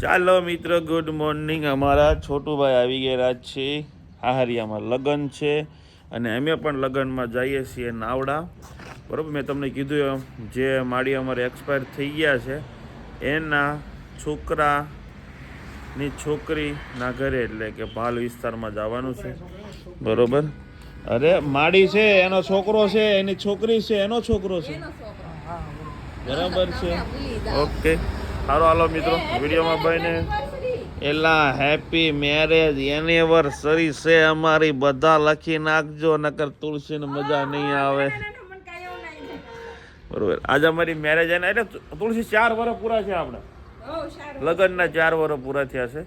ચાલો મિત્રો good morning અમારા છોટુભાઈ આવી ગયેલા છે. આહારિયામાં લગ્ન છે અને અમે પણ લગ્નમાં જઈએ છીએ નાવડા. બરાબર મેં તમને કીધું એમ જે માળી અમારે એક્સપાયર થઈ ગયા છે એના છોકરાની છોકરીના ઘરે એટલે કે ભાલ વિસ્તારમાં જવાનું છે. બરાબર? અરે માડી છે એનો છોકરો છે એની છોકરી છે એનો છોકરો છે. બરાબર. છે. ઓકે સારો હાલો મિત્રો વિડીયોમાં ભાઈને એલા હેપી મેરેજ એનિવર્સરી છે અમારી બધા લખી નાખજો નકર તુલસીને મજા નહીં આવે. બરોબર. આજે અમારી મેરેજ એને એટલે તુલસી ચાર વર્ષ પૂરા છે આપણે. લગ્નના ચાર વર્ષ પૂરા થયા છે.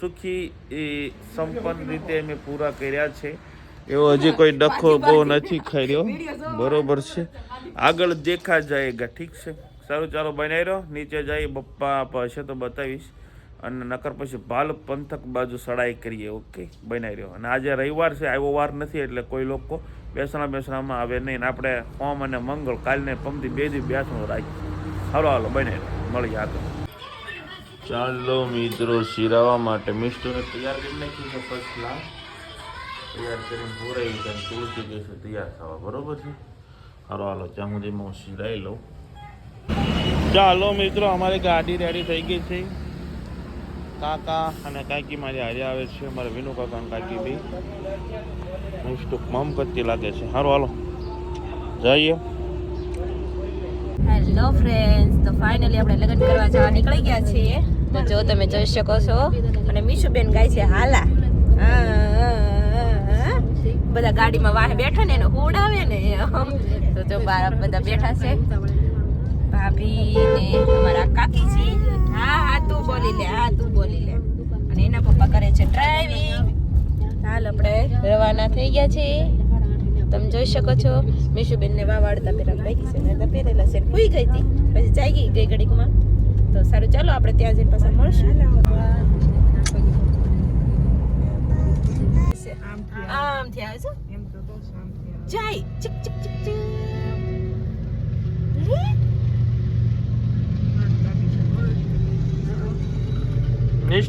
સુખી એ સંપન્ન રીતે અમે પૂરા કર્યા છે. એવો હજી કોઈ ડખો બહુ નથી કર્યો. બરોબર છે. આગળ દેખા જાયગા ઠીક છે? સારું, ચાલો બનાવી રહ્યો નીચે જઈ બપ્પા હશે તો બતાવીશ. અને નકર પછી ભાલ પંથક બાજુ સડાઈ કરીએ. ઓકે બનાવી રહ્યો અને આજે રવિવાર છે, આવ્યો વાર નથી, એટલે કોઈ લોકો બેસણા બેસણામાં આવે નહીં. ને આપણે સોમ અને મંગળ કાલને પમથી બે દી બેસણું રાખીએ. હાલો હાલો બનાવી રહ્યો મળીએ આગળ. ચાલો, મિત્રો, શિરાવા માટે મિસ્ટરને તૈયાર કરી નાખ્યું છે ફર્સ્ટ ક્લાસ તૈયાર કરીને પૂરાઈ જાય તુલસી જશે તૈયાર થવા. બરોબર છે? હાલો હાલો સુધીમાં હું શિરાઈ લઉં. ચાલો મિત્રો અમારી ગાડી રેડી થઈ ગઈ છે. કાકા અને કાકી મારી હારે આવે છે અમારે વિનુ કાકા અને કાકી બી. મિસ્ટુ મમ કરતી લાગે છે. સારું હાલો. જઈએ. હેલો ફ્રેન્ડ્સ તો ફાઇનલી આપણે લગ્ન કરવા જવા નીકળી ગયા છીએ. તો જો તમે જોઈ શકો છો અને મીશુબેન ગાય છે હાલા. હા, હા, હા. બધા ગાડીમાં વાહે બેઠા ને એને ઉડાવે ને તો જો બાર બધા બેઠા છે. ભાભી ને અમારા કાકી છે? હા હા તું બોલી લે હા તું બોલી લે. અને એના પપ્પા કરે છે ડ્રાઇવિંગ હાલ આપણે રવાના થઈ ગયા છીએ તમે જોઈ શકો છો મીશુબેન ને વાવાડતા પેલા બેઠી છે ને પહેરેલા છે ભૂઈ ગઈ હતી. પછી જાગી ગઈ ઘડીકમાં તો સારું ચાલો આપણે ત્યાં જઈને પાછા મળશું. આમ થી આવે છે જાય. ચીક ચીક ચીક ચીક.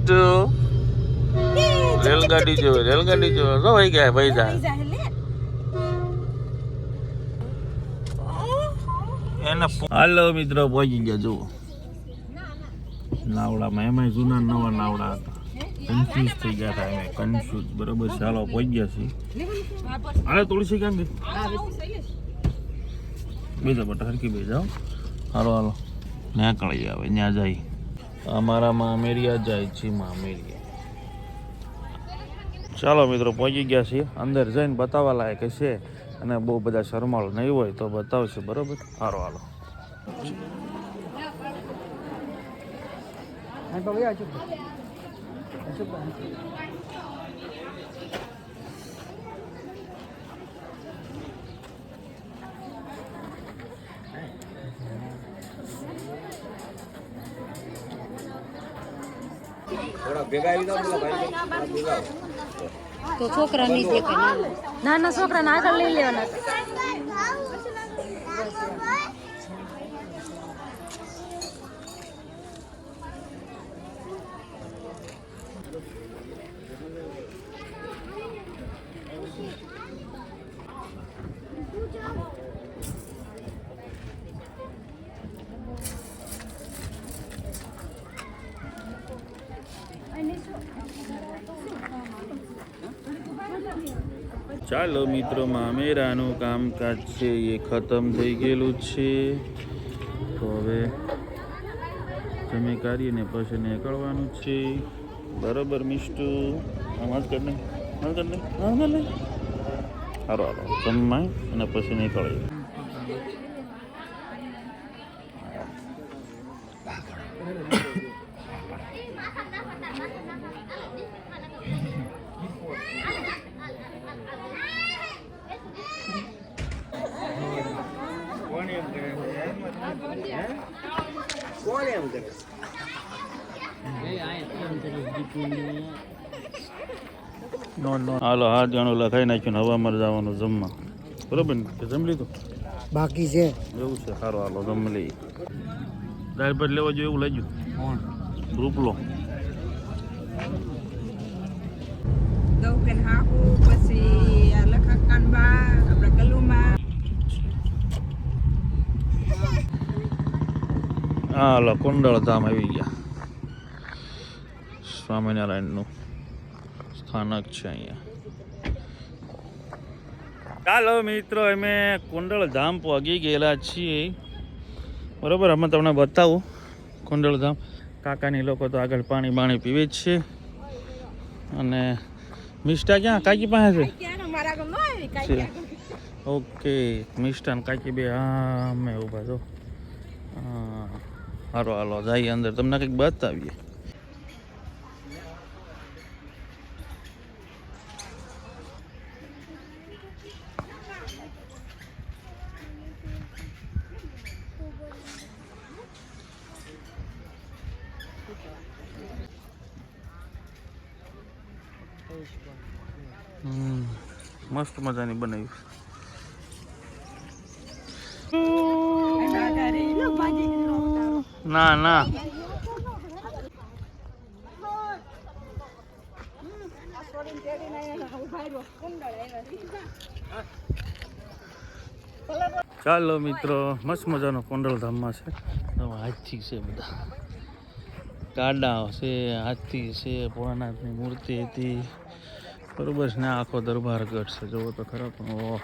મિસ્ટુ રેલગાડી જો રેલગાડી જો તો વહી ગયા ભાઈ જાય. એને હાલો મિત્રો, પહોંચી ગયા, જુઓ. નાવડામાં એમાં જૂના નવા નાવડા હતા. કન્ફ્યુઝ થઈ ગયા હતા એમાં કન્ફ્યુઝ બરોબર ચાલો પહોંચી ગયા છીએ. અરે તુલસી કેમ ગઈ? બીજા, બટા હરકી બે જાઓ હાલો હાલો. ત્યાં કળી આવે ત્યાં જાય. અમારા મામેરિયા જાય છે મામેરિયા ચાલો મિત્રો, પહોંચી ગયા છીએ. અંદર જઈને બતાવવા લાયક છે અને બહુ બધા શરમાળ નહીં હોય તો બતાવશે, બરોબર? સારો હાલો. તો છોકરા ની? દેખાય નાના છોકરાને આગળ લઈ લેવાના ચાલો મિત્રો, મામેરાનું કામકાજ છે એ ખતમ થઈ ગયેલું છે. તો હવે તમે કાઢીને પછી નીકળવાનું છે. બરોબર, મિસ્ટુ? આમ જ કરી નહીં આમ કરી નહીં આમ અને પછી નીકળીએ. હાલો હાથ જાણું લખાઈ નાખ્યું ને હવે જવાનું જમવા. બરોબર ને? જમી લીધું? બાકી છે. એવું છે સારું હાલો જમી લઈએ. દાળ ભાત લેવા જોઈએ એવું લઈ ગયું રૂપલો. પછી આ લખાકાનબા આપણા કલુમાં હાલો કુંડળ ધામ આવી ગયા. સ્વામિનારાયણનું સ્થાનક છે અહીંયા. ચાલો મિત્રો અમે કુંડળ ધામ પહોંચી ગયેલા છીએ. બરાબર અમે તમને બતાવું. કુંડળ ધામ કાકાની લોકો તો આગળ પાણી બાણી પીવે જ છે. અને મિષ્ટા ક્યાં? કાકી પાસે છે? ઓકે મિષ્ટાન કાકી બે હા અમે ઊભા છો હા. હારો હાલો જઈએ અંદર તમને કંઈક બતાવીએ હમ મસ્ત મજાની બનાવી ના ના. ચાલો મિત્રો, મસ્ત મજાનો કોંડલ ધામમાં છે હાથથી છે બધા. ગાડા છે હાથી છે, ભોળાનાથની મૂર્તિ હતી. બરોબર છે ને આખો દરબારગઢ છે. જોવો તો ખરા પણ, ઓહ.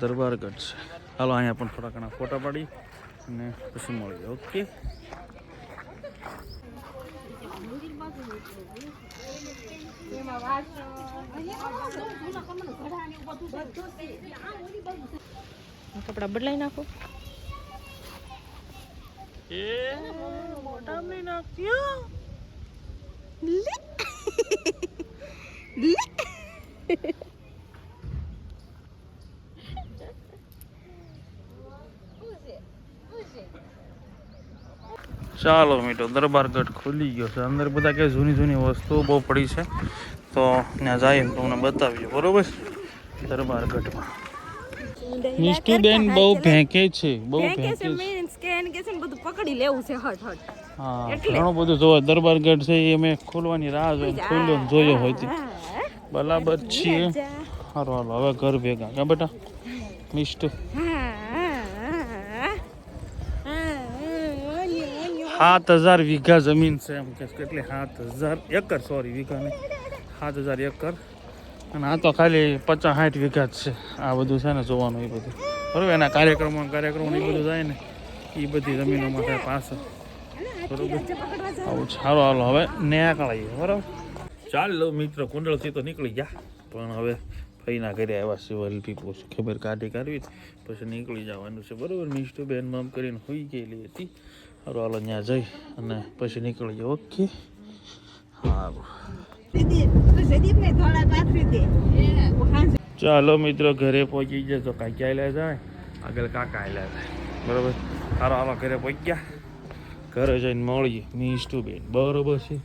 દરબારગઢ છે. હાલો, અહીંયા પણ થોડા ઘણા ફોટા પાડી. અને પછી મળીએ ઓકે કપડા બદલાઈ નાખો એ નહીં નાખ્યો ચાલો મીઠો દરબારગઢ ખુલી ગયો છે. અંદર બધા કે જૂની જૂની વસ્તુઓ બહુ પડી છે. તો ત્યાં જઈએ તો તમને બતાવીએ બરોબર? દરબારગઢમાં મિષ્ટીબેન બહુ ભેંકે છે. બહુ ભેંકે છે મીન્સ કે એને કે છે બધું પકડી લેવું છે હટ હટ હા ઘણું બધું જોવા દરબારગઢ છે એ મેં ખોલવાની રાહ જોઈને ખોલ્યો જોયો હોય તે. બરાબર છીએ. સારું હાલો હવે ઘર ભેગા. કા બેટા? મિષ્ટ સાત હજાર વીઘા જમીન છે એમ કે કેટલી? સાત હજાર એકર સોરી વીઘા નહીં. સાત હજાર એકર. અને આ તો ખાલી પચાસ સાઠ વીઘા જ છે. આ બધું છે ને જોવાનું એ બધું. બરોબર? એના કાર્યક્રમો કાર્યક્રમો એ બધું જાય ને એ બધી જમીનોમાં થાય પાછળ. બરોબર? આવું સારો હાલો હવે નીકળીએ બરાબર? ચાલો મિત્રો, કુંડળથી તો નીકળી ગયા. પણ હવે ફઈના ઘરે આવ્યા સિવાય પીપો ખબર કાઢી કાઢવી પછી નીકળી જવાનું છે. બરાબર? મિસ્ટુ બેન મામ કરીને હોઈ ગયેલી હતી. હાલો, ત્યાં જઈ અને પછી નીકળીએ ઓકે સારું ચાલો મિત્રો, ઘરે પહોંચી ગયા તો કાંઈ આવેલા જાય, આગળ કાકા આવેલા જાય. બરોબર? સારો હાલો, ઘરે પહોંચી ગયા ઘરે જઈને મળીએ. મિસ્ટુ બેન બરોબર છે.